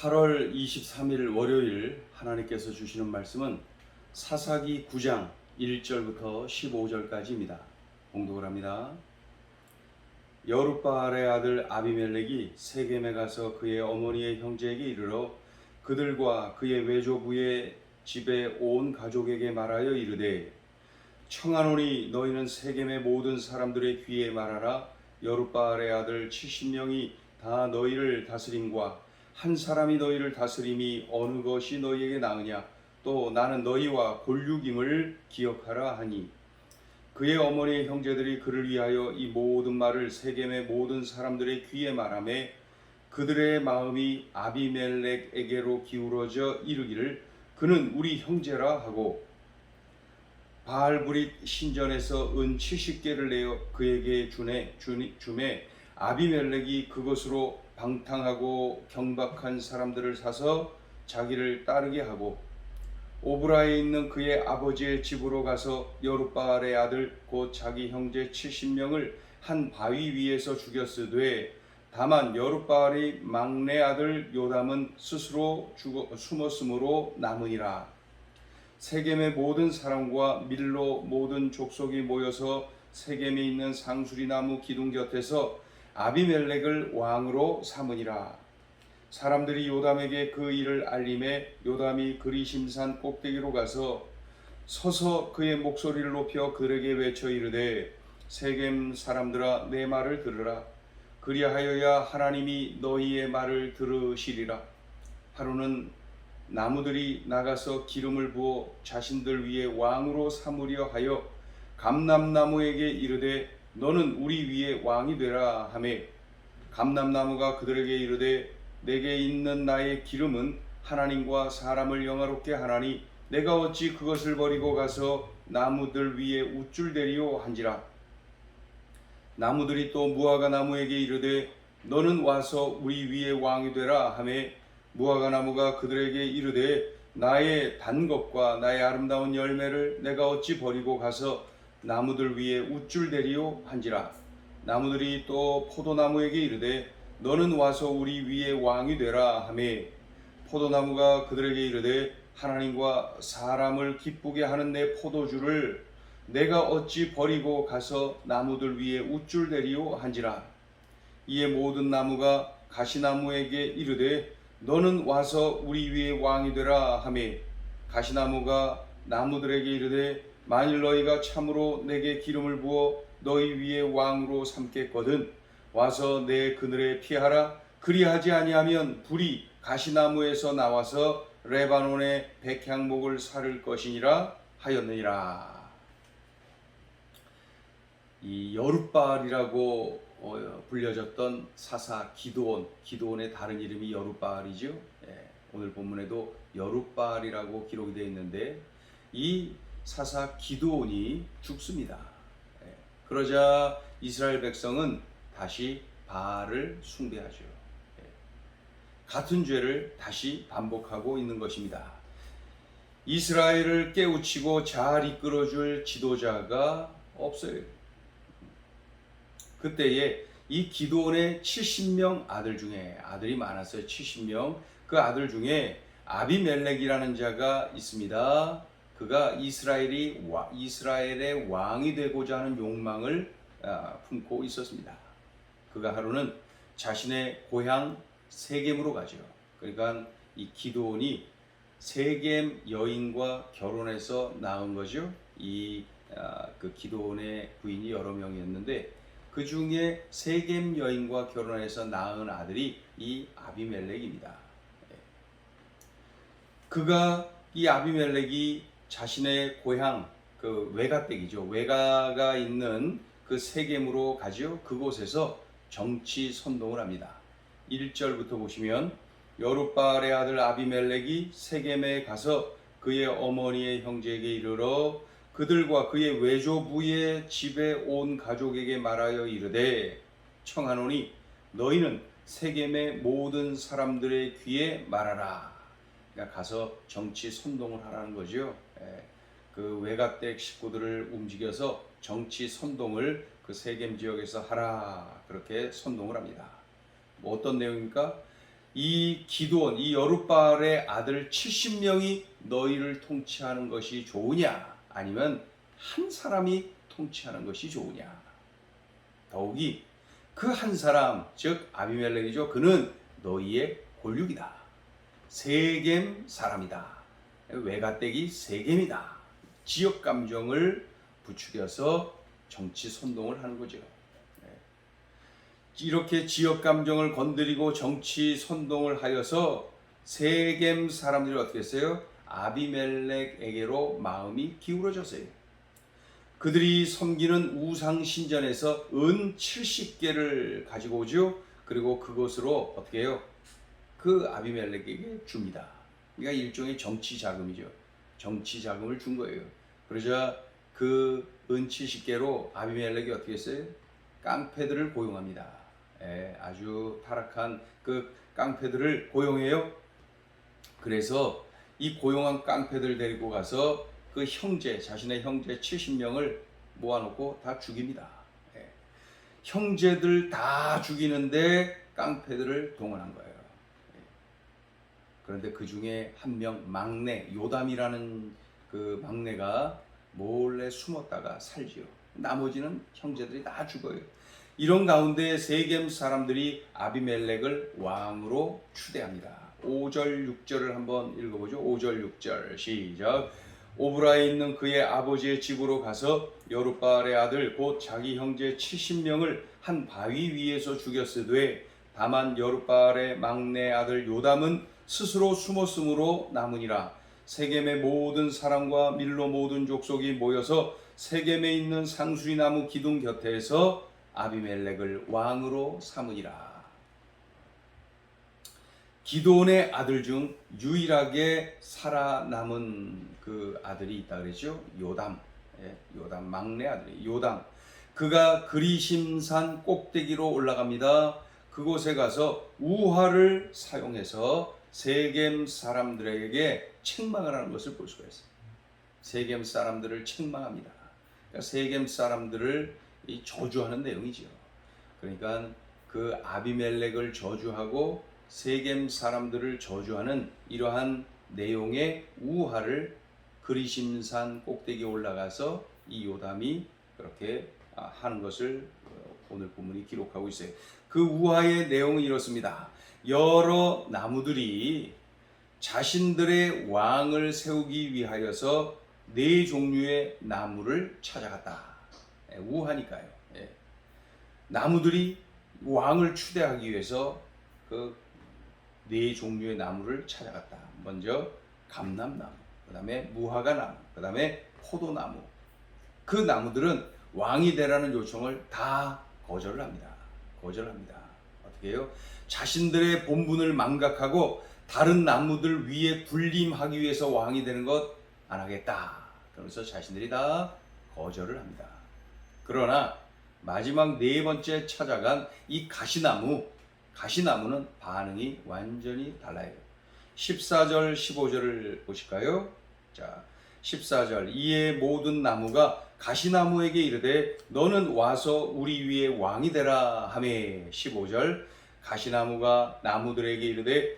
8월 23일 월요일 하나님께서 주시는 말씀은 사사기 9장 1절부터 15절까지입니다. 공독을 합니다. 여룻바알의 아들 아비멜렉이 세겜에 가서 그의 어머니의 형제에게 이르러 그들과 그의 외조부의 집에 온 가족에게 말하여 이르되 청하노니 너희는 세겜의 모든 사람들의 귀에 말하라 여룻바알의 아들 70명이 다 너희를 다스림과 한 사람이 너희를 다스림이 어느 것이 너희에게 나으냐? 또 나는 너희와 골육임을 기억하라 하니. 그의 어머니의 형제들이 그를 위하여 이 모든 말을 세겜의 모든 사람들의 귀에 말하매 그들의 마음이 아비멜렉에게로 기울어져 이르기를 그는 우리 형제라 하고 바알브릿 신전에서 은 70개를 내어 그에게 주네 주니 주매 아비멜렉이 그것으로 방탕하고 경박한 사람들을 사서 자기를 따르게 하고 오브라에 있는 그의 아버지의 집으로 가서 여룻바알의 아들 곧 자기 형제 70명을 한 바위 위에서 죽였으되 다만 여룻바알의 막내 아들 요담은 스스로 죽어, 숨었으므로 남으니라. 세겜의 모든 사람과 밀로 모든 족속이 모여서 세겜에 있는 상수리 나무 기둥 곁에서 아비멜렉을 왕으로 삼으니라. 사람들이 요담에게 그 일을 알림해 요담이 그리심산 꼭대기로 가서 서서 그의 목소리를 높여 그에게 외쳐 이르되 세겜 사람들아 내 말을 들으라. 그리하여야 하나님이 너희의 말을 들으시리라. 하루는 나무들이 나가서 기름을 부어 자신들 위에 왕으로 삼으려 하여 감람나무에게 이르되 너는 우리 위에 왕이 되라 하매 감람나무가 그들에게 이르되 내게 있는 나의 기름은 하나님과 사람을 영화롭게 하나니 내가 어찌 그것을 버리고 가서 나무들 위에 우쭐대리오 한지라. 나무들이 또 무화과 나무에게 이르되 너는 와서 우리 위에 왕이 되라 하매 무화과 나무가 그들에게 이르되 나의 단 것과 나의 아름다운 열매를 내가 어찌 버리고 가서 나무들 위에 우쭐대리오 한지라. 나무들이 또 포도나무에게 이르되 너는 와서 우리 위에 왕이 되라 하매. 포도나무가 그들에게 이르되 하나님과 사람을 기쁘게 하는 내 포도주를 내가 어찌 버리고 가서 나무들 위에 우쭐대리오 한지라. 이에 모든 나무가 가시나무에게 이르되 너는 와서 우리 위에 왕이 되라 하매. 가시나무가 나무들에게 이르되 만일 너희가 참으로 내게 기름을 부어 너희 위에 왕으로 삼겠거든 와서 내 그늘에 피하라. 그리하지 아니하면 불이 가시나무에서 나와서 레바논의 백향목을 사를 것이니라 하였느니라. 이 여룻바알이라고 어, 불려졌던 사사 기도원 기도원의 다른 이름이 여룻바알이죠. 예, 오늘 본문에도 여룻바알이라고 기록이 되어 있는데 이 사사 기도원이 죽습니다 예, 그러자 이스라엘 백성은 다시 바알을 숭배하죠. 예. 같은 죄를 다시 반복하고 있는 것입니다. 이스라엘을 깨우치고 잘 이끌어줄 지도자가 없어요. 그때에 이 기도원의 70명 아들 중에 아들이 많았어요. 70명. 그 아들 중에 아비멜렉이라는 자가 있습니다. 그가 이스라엘이 이스라엘의 왕이 되고자 하는 욕망을 아, 품고 있었습니다. 그가 하루는 자신의 고향 세겜으로 가죠. 그러니까 이 기도원이 세겜 여인과 결혼해서 낳은 거죠. 이그 아, 기도원의 부인이 여러 명이었는데 그 중에 세겜 여인과 결혼해서 낳은 아들이 이 아비멜렉입니다. 예. 그가 이 아비멜렉이 자신의 고향 그 외가댁이죠. 외가가 있는 그 세겜으로 가지요. 그곳에서 정치 선동을 합니다. 1절부터 보시면 여룻바알의 아들 아비멜렉이 세겜에 가서 그의 어머니의 형제에게 이르러 그들과 그의 외조부의 집에 온 가족에게 말하여 이르되 청하노니 너희는 세겜의 모든 사람들의 귀에 말하라. 그러니까 가서 정치 선동을 하라는 거죠. 예. 그 외가댁 식구들을 움직여서 정치 선동을 그 세겜 지역에서 하라 그렇게 선동을 합니다. 뭐 어떤 내용입니까? 이 기도원, 이 여룻발의 아들 70명이 너희를 통치하는 것이 좋으냐? 아니면 한 사람이 통치하는 것이 좋으냐? 더욱이 그 한 사람, 즉 아비멜렉이죠. 그는 너희의 골육이다. 세겜 사람이다. 외가댁이 세겜이다. 지역 감정을 부추겨서 정치 선동을 하는 거죠. 이렇게 지역 감정을 건드리고 정치 선동을 하여서 세겜 사람들이 어떻게 했어요? 아비멜렉에게로 마음이 기울어졌어요. 그들이 섬기는 우상 신전에서 은 70개를 가지고 오죠. 그리고 그것으로 어떻게 해요? 그 아비멜렉에게 줍니다. 그러니까 일종의 정치 자금이죠. 정치 자금을 준 거예요. 그러자 그은 70개로 아비멜렉이 어떻게 했어요? 깡패들을 고용합니다. 예, 아주 타락한 그 깡패들을 고용해요. 그래서 이 고용한 깡패들 데리고 가서 그 형제, 자신의 형제 70명을 모아놓고 다 죽입니다. 예. 형제들 다 죽이는데 깡패들을 동원한 거예요. 예. 그런데 그 중에 한 명 막내 요담이라는 그 막내가 몰래 숨었다가 살지요. 나머지는 형제들이 다 죽어요. 이런 가운데 세겜 사람들이 아비멜렉을 왕으로 추대합니다. 5절 6절을 한번 읽어보죠. 5절 6절 시작. 오브라에 있는 그의 아버지의 집으로 가서 여룻발의 아들 곧 자기 형제 70명을 한 바위 위에서 죽였으되 다만 여룻발의 막내 아들 요담은 스스로 숨었으므로 남으니라. 세겜의 모든 사람과 밀로 모든 족속이 모여서 세겜에 있는 상수리 나무 기둥 곁에서 아비멜렉을 왕으로 삼으니라. 기도원의 아들 중 유일하게 살아남은 그 아들이 있다 그랬죠. 요담, 예, 요담 막내 아들이 요담. 그가 그리심산 꼭대기로 올라갑니다. 그곳에 가서 우화를 사용해서 세겜 사람들에게 책망을 하는 것을 볼 수가 있어요. 세겜 사람들을 책망합니다. 그러니까 세겜 사람들을 이 저주하는 내용이지요. 그러니까 그 아비멜렉을 저주하고 세겜 사람들을 저주하는 이러한 내용의 우화를 그리심산 꼭대기에 올라가서 이 요담이 그렇게 아, 하는 것을 어, 오늘 본문이 기록하고 있어요. 그 우화의 내용은 이렇습니다. 여러 나무들이 자신들의 왕을 세우기 위하여서 네 종류의 나무를 찾아갔다. 예, 우하니까요. 예. 나무들이 왕을 추대하기 위해서 그 네 종류의 나무를 찾아갔다. 먼저 감람나무, 그 다음에 무화과 나무, 그 다음에 포도나무. 그 나무들은 왕이 되라는 요청을 다 거절을 합니다. 거절합니다. 어떻게 해요? 자신들의 본분을 망각하고 다른 나무들 위에 군림하기 위해서 왕이 되는 것 안 하겠다. 그러면서 자신들이 다 거절을 합니다. 그러나 마지막 네 번째 찾아간 이 가시나무, 가시나무는 반응이 완전히 달라요. 14절, 15절을 보실까요? 자, 14절. 이에 모든 나무가 가시나무에게 이르되 너는 와서 우리 위에 왕이 되라 하매 15절. 가시나무가 나무들에게 이르되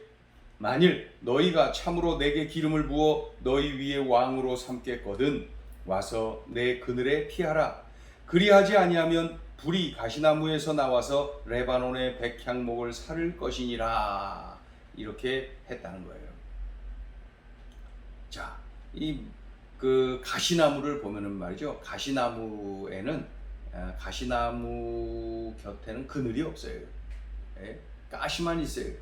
만일 너희가 참으로 내게 기름을 부어 너희 위에 왕으로 삼겠거든 와서 내 그늘에 피하라 그리하지 아니하면 불이 가시나무에서 나와서 레바논의 백향목을 살을 것이니라 이렇게 했다는 거예요. 자, 이 그 가시나무를 보면은 말이죠. 가시나무에는 아, 가시나무 곁에는 그늘이 없어요. 예? 가시만 있어요.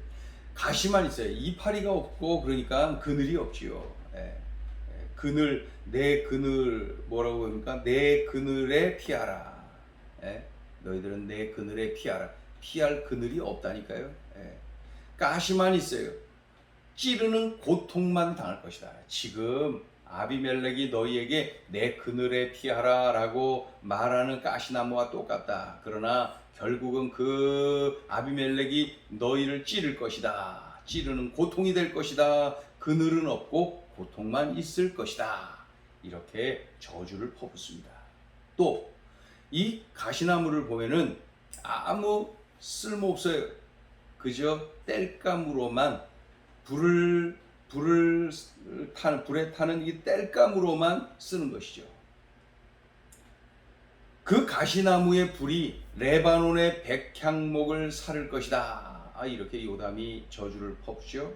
가시만 있어요. 이파리가 없고 그러니까 그늘이 없지요. 예. 예. 그늘 내 그늘 뭐라고 합니까? 내 그늘에 피하라. 예? 너희들은 내 그늘에 피하라. 피할 그늘이 없다니까요. 예. 가시만 있어요. 찌르는 고통만 당할 것이다. 지금 아비멜렉이 너희에게 내 그늘에 피하라라고 말하는 가시나무와 똑같다. 그러나 결국은 그 아비멜렉이 너희를 찌를 것이다. 찌르는 고통이 될 것이다. 그늘은 없고 고통만 있을 것이다. 이렇게 저주를 퍼붓습니다. 또 이 가시나무를 보면은 아무 쓸모 없어요. 그저 땔감으로만 불을 불을 타는 불에 타는 이 땔감으로만 쓰는 것이죠. 그 가시나무의 불이 레바논의 백향목을 사를 것이다. 아, 이렇게 요담이 저주를 퍼붓죠.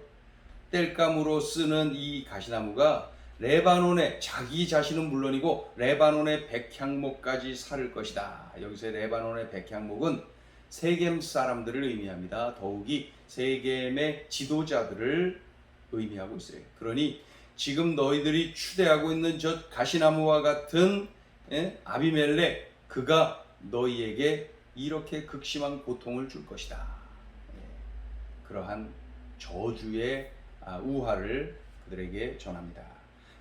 땔감으로 쓰는 이 가시나무가 레바논의 자기 자신은 물론이고 레바논의 백향목까지 사를 것이다. 여기서 레바논의 백향목은 세겜 사람들을 의미합니다. 더욱이 세겜의 지도자들을 의미하고 있어요. 그러니 지금 너희들이 추대하고 있는 저 가시나무와 같은 예? 아비멜렉 그가 너희에게 이렇게 극심한 고통을 줄 것이다. 예. 그러한 저주의 아, 우화를 그들에게 전합니다.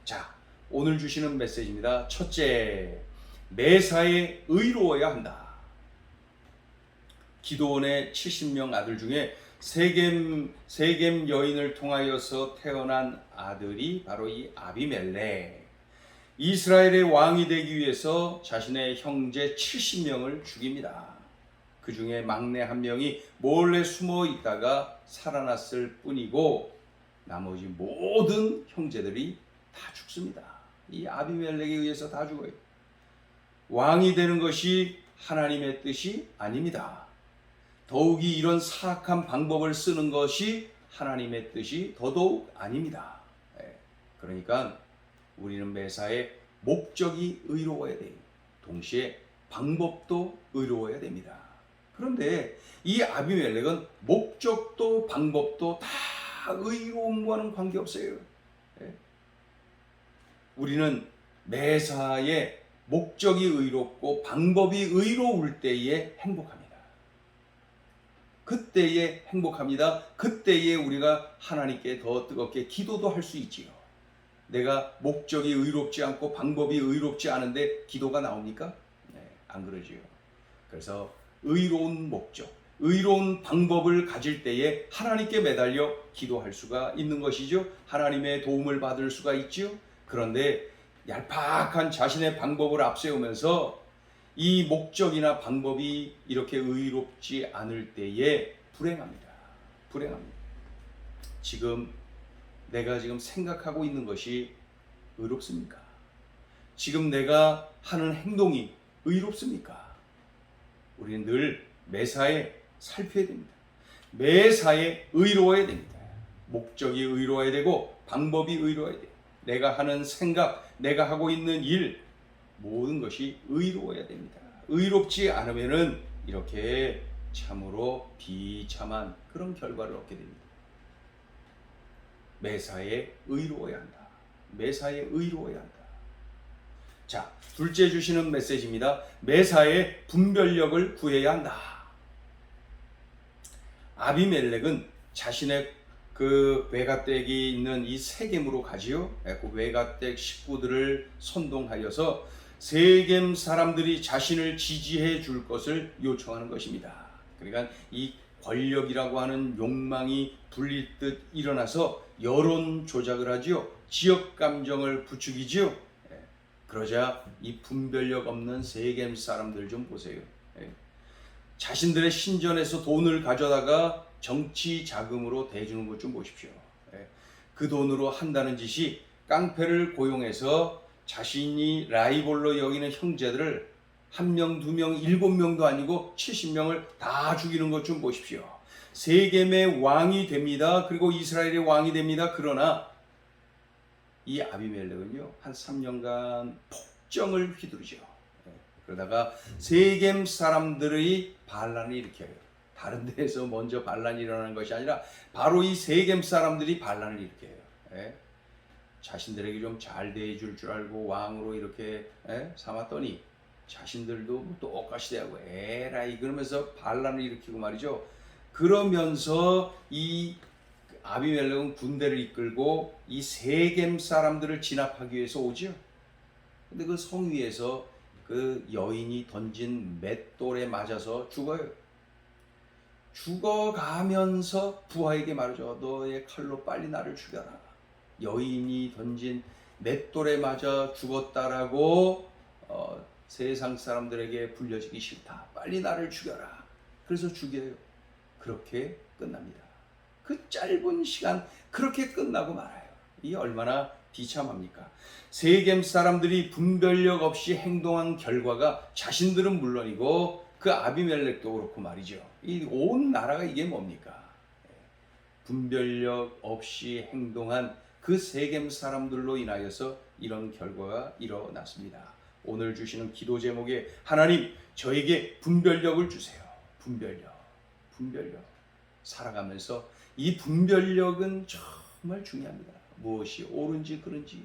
자, 오늘 주시는 메시지입니다. 첫째, 매사에 의로워야 한다. 기도원의 70명 아들 중에 세겜 세겜 여인을 통하여서 태어난 아들이 바로 이 아비멜렉. 이스라엘의 왕이 되기 위해서 자신의 형제 70명을 죽입니다. 그 중에 막내 한 명이 몰래 숨어 있다가 살아났을 뿐이고 나머지 모든 형제들이 다 죽습니다. 이 아비멜렉에 의해서 다 죽어요. 왕이 되는 것이 하나님의 뜻이 아닙니다. 더욱이 이런 사악한 방법을 쓰는 것이 하나님의 뜻이 더더욱 아닙니다. 예. 그러니까 우리는 매사에 목적이 의로워야 돼요. 동시에 방법도 의로워야 됩니다. 그런데 이 아비멜렉은 목적도 방법도 다 의로움과는 관계없어요. 예. 우리는 매사에 목적이 의롭고 방법이 의로울 때에 행복합니다. 그때에 행복합니다. 그때에 우리가 하나님께 더 뜨겁게 기도도 할 수 있지요. 내가 목적이 의롭지 않고 방법이 의롭지 않은데 기도가 나옵니까? 네, 안 그러지요. 그래서 의로운 목적, 의로운 방법을 가질 때에 하나님께 매달려 기도할 수가 있는 것이죠. 하나님의 도움을 받을 수가 있죠. 그런데 얄팍한 자신의 방법을 앞세우면서 이 목적이나 방법이 이렇게 의롭지 않을 때에 불행합니다. 불행합니다. 지금 내가 지금 생각하고 있는 것이 의롭습니까? 지금 내가 하는 행동이 의롭습니까? 우리는 늘 매사에 살펴야 됩니다. 매사에 의로워야 됩니다. 목적이 의로워야 되고 방법이 의로워야 돼요. 내가 하는 생각, 내가 하고 있는 일, 모든 것이 의로워야 됩니다. 의롭지 않으면은 이렇게 참으로 비참한 그런 결과를 얻게 됩니다. 매사에 의로워야 한다. 매사에 의로워야 한다. 자, 둘째 주시는 메시지입니다. 매사에 분별력을 구해야 한다. 아비멜렉은 자신의 그 외가댁이 있는 이 세겜으로 가지요. 그 외가댁 식구들을 선동하여서 세겜 사람들이 자신을 지지해 줄 것을 요청하는 것입니다. 그러니까 이 권력이라고 하는 욕망이 불릴 듯 일어나서 여론 조작을 하지요. 지역 감정을 부추기지요. 예. 그러자 이 분별력 없는 세겜 사람들 좀 보세요. 예. 자신들의 신전에서 돈을 가져다가 정치 자금으로 대주는 것 좀 보십시오. 예. 그 돈으로 한다는 짓이 깡패를 고용해서 자신이 라이벌로 여기는 형제들을 한 명, 두 명, 일곱 명도 아니고 70명을 다 죽이는 것 좀 보십시오. 세겜의 왕이 됩니다. 그리고 이스라엘의 왕이 됩니다. 그러나 이 아비멜렉은요, 한 3년간 폭정을 휘두르죠. 예. 그러다가 세겜 사람들의 반란을 일으켜요. 다른 데에서 먼저 반란이 일어나는 것이 아니라 바로 이 세겜 사람들이 반란을 일으켜요. 예. 자신들에게 좀 잘 대해줄 줄 알고 왕으로 이렇게 예? 삼았더니 자신들도 뭐 똑같이 대하고 에라이 그러면서 반란을 일으키고 말이죠. 그러면서 이 아비멜렉은 군대를 이끌고 이 세겜 사람들을 진압하기 위해서 오죠. 근데 그 성 위에서 그 여인이 던진 맷돌에 맞아서 죽어요. 죽어가면서 부하에게 말하죠. 너의 칼로 빨리 나를 죽여라. 여인이 던진 맷돌에 맞아 죽었다라고 어, 세상 사람들에게 불려지기 싫다. 빨리 나를 죽여라. 그래서 죽여요. 그렇게 끝납니다. 그 짧은 시간 그렇게 끝나고 말아요. 이 얼마나 비참합니까? 세겜 사람들이 분별력 없이 행동한 결과가 자신들은 물론이고 그 아비멜렉도 그렇고 말이죠. 이 온 나라가 이게 뭡니까? 예. 분별력 없이 행동한 그 세겜 사람들로 인하여서 이런 결과가 일어났습니다. 오늘 주시는 기도 제목에 하나님 저에게 분별력을 주세요. 분별력, 분별력. 살아가면서 이 분별력은 정말 중요합니다. 무엇이 옳은지 그른지,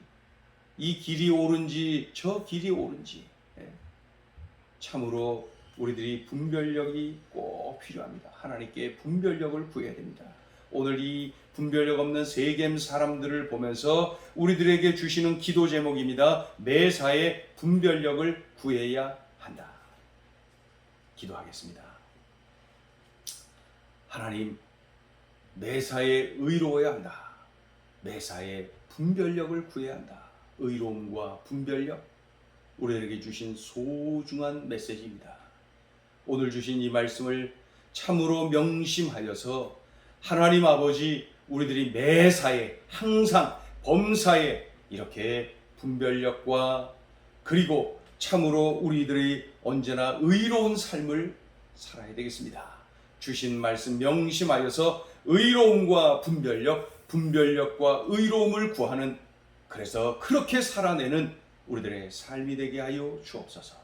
이 길이 옳은지 저 길이 옳은지. 예. 참으로 우리들이 분별력이 꼭 필요합니다. 하나님께 분별력을 구해야 됩니다. 오늘 이 분별력 없는 세겜 사람들을 보면서 우리들에게 주시는 기도 제목입니다. 매사에 분별력을 구해야 한다. 기도하겠습니다. 하나님, 매사에 의로워야 한다. 매사에 분별력을 구해야 한다. 의로움과 분별력, 우리에게 주신 소중한 메시지입니다. 오늘 주신 이 말씀을 참으로 명심하여서 하나님 아버지 우리들이 매사에 항상 범사에 이렇게 분별력과 그리고 참으로 우리들이 언제나 의로운 삶을 살아야 되겠습니다. 주신 말씀 명심하여서 의로움과 분별력, 분별력과 의로움을 구하는 그래서 그렇게 살아내는 우리들의 삶이 되게 하여 주옵소서.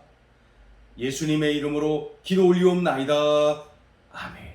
예수님의 이름으로 기도 올리옵나이다. 아멘.